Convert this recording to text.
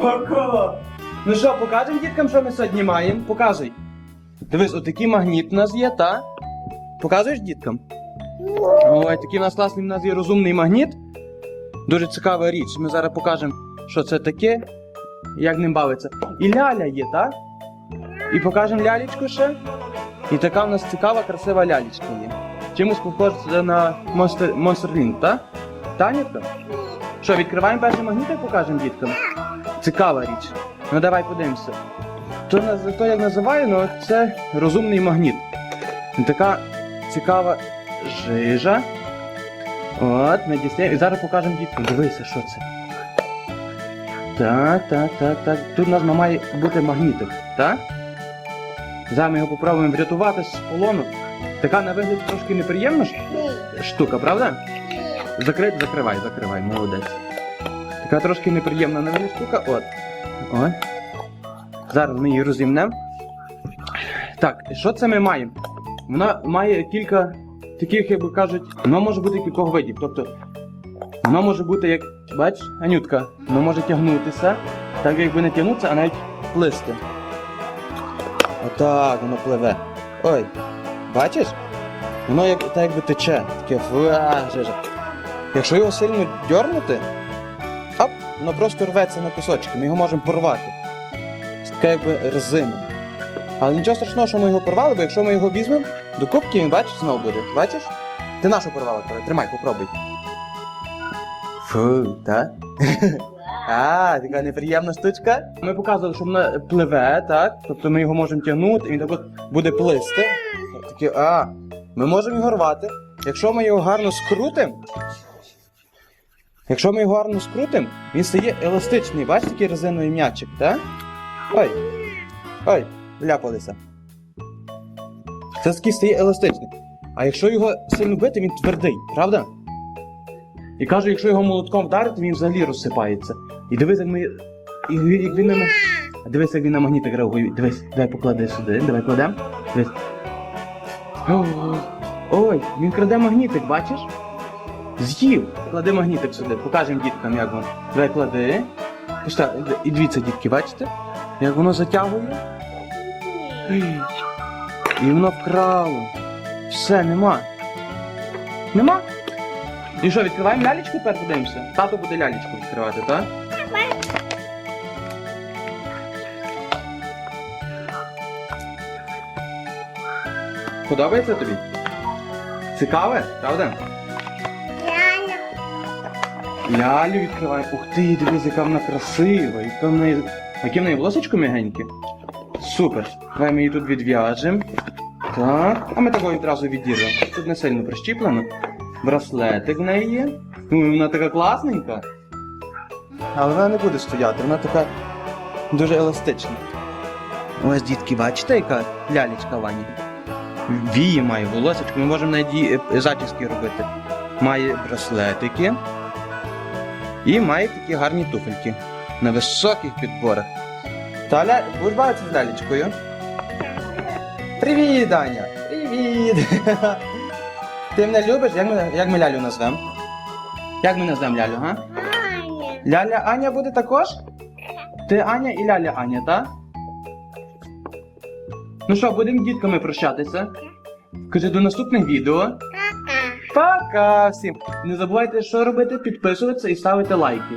Поко. Ну що, покажемо діткам, що ми сьогодні маємо? Показуй. Дивись, отакий магніт у нас є, та? Показуєш діткам? Ой, такий у нас класний у нас є розумний магніт. Дуже цікава річ. Ми зараз покажемо, що це таке, як ним бавиться. І ляля є, так? І покажемо лялечку ще. І така у нас цікава, красива лялечка є. Чимось похоже на Monster, Monster Link, так? Та, Нітка? Що, відкриваємо перший магніт і покажемо діткам? Цікава річ. Ну давай подивимося. То, то як називаю, ну це розумний магніт. Така цікава жижа. От, ми дістаємо. І зараз покажемо діткам. Дивися, що це. Так, так, так, так. Тут у нас має бути магнітик, так? Зараз ми його попробуємо врятувати з полону. Така на вигляд трошки неприємна штука, правда? Закрий, закривай, закривай, молодець. Така трошки неприємна на вигляд штука. От. Ой. Зараз ми її розімнемо. Так, що це ми маємо? Вона має кілька таких, як би кажуть, воно може бути кількох видів. Тобто, воно може бути як, бач, Анютка, воно може тягнутися, так якби не тягнутися, а навіть плисти. Отак воно пливе. Ой, бачиш? Воно як, так якби тече, таке фуа, жижа. Якщо його сильно дьорнути, оп, воно просто рветься на кусочки, ми його можемо порвати. Це така якби резина. Але нічого страшного, що ми його порвали, бо якщо ми його візьмемо до кубки, він бачиш, знову буде. Бачиш? Ти нашу порвала, тримай, попробуй. Фу, так? А, така неприємна штучка. Ми показували, що вона пливе, так? Тобто ми його можемо тягнути, і він так от буде плисти. Такі, а, ми можемо його рвати. Якщо ми його гарно скрутимо, якщо ми його гарно скрутимо, він стає еластичний. Бачиш такий резиновий м'ячик, так? Ой. Ой, вляпалися. Це такий стає еластичний. А якщо його сильно бити, він твердий, правда? І кажу, якщо його молотком вдарити, він взагалі розсипається. І дивись, як ми. І як він на дивись, як він на магнітик реагує. Дивись, давай поклади сюди, давай кладемо. Дивись. Ой, він краде магнітик, бачиш? З'їв. Клади магнітик сюди, покажемо діткам, як воно. Давай клади. І дивіться, дітки, бачите? Як воно затягує? І воно вкрало. Все, нема. Нема? І що, відкриваємо лялечку тепер подивимося? Тато буде лялечку відкривати, так? Подобається тобі? Цікаве, правда? Лялю відкриваємо. Ух ти, дивись, яка вона красива. Яка в неї... Яке в неї волосечко м'ягеньке? Супер. Давай ми її тут відв'яжемо. Так. А ми такого відразу відірвемо. Тут не сильно прищіплено. Браслетик в неї є. Ну, вона така класненька. Але вона не буде стояти, вона така дуже еластична. Ось, дітки, бачите, яка лялечка Вані? Вії має волосечко, ми можемо навіть її е, зачіски робити. Має браслетики. І має такі гарні туфельки на високих підборах. Таля, будеш бавитися з лялечкою? Привіт, Даня! Привіт! Ти мене любиш? Як ми, як ми лялю назвемо? Як ми назвемо лялю, га? Ляля Аня буде також? Ти Аня і ляля Аня, так? Ну що, будемо дітками прощатися. Кажи до наступних відео. Пока всім! Не забувайте, що робити, підписуватися і ставити лайки.